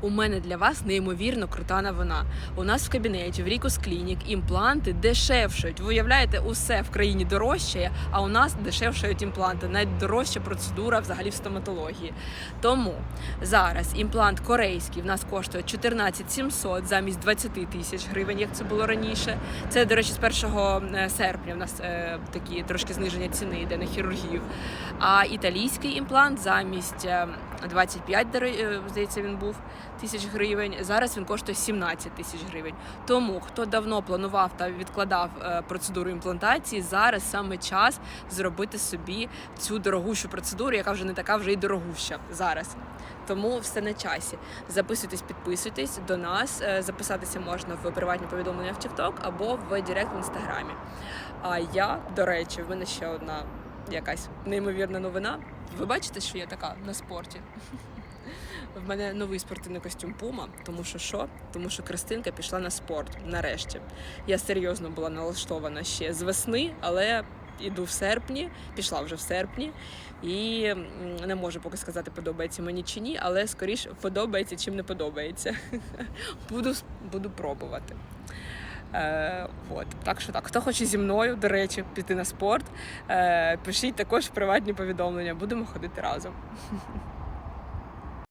У мене для вас неймовірно крута новина. У нас в кабінеті в Рікус Клінік імпланти дешевшають. Ви уявляєте, усе в країні дорожчає, а у нас дешевшають імпланти. Найдорожча процедура взагалі в стоматології. Тому зараз імплант корейський в нас коштує 14 700 замість 20 тисяч гривень, як це було раніше. Це, до речі, з 1 серпня в нас е, такі трошки зниження ціни йде на хірургію. А італійський імплант замість е, 25, до ре- е, здається, він був тисяч гривень. Зараз він коштує 17 тисяч гривень. Тому хто давно планував та відкладав е, процедуру імплантації, зараз саме час зробити собі цю дорогущу процедуру, яка вже не така вже й дорогуща зараз. Тому все на часі. Записуйтесь, підписуйтесь до нас. Е, Записатися можна в приватні повідомлення в TikTok або в Директ в інстаграмі. А я, до речі, в мене ще одна якась неймовірна новина. Ви бачите, що я така на спорті? В мене новий спортивний костюм Puma, тому що що? Тому що Кристинка пішла на спорт нарешті. Я серйозно була налаштована ще з весни, але іду в серпні, пішла вже в серпні, і не можу поки сказати, подобається мені чи ні, але скоріш подобається, чим не подобається. буду, буду пробувати. Е, от. Так що так, хто хоче зі мною, до речі, піти на спорт, е, пишіть також приватні повідомлення, будемо ходити разом.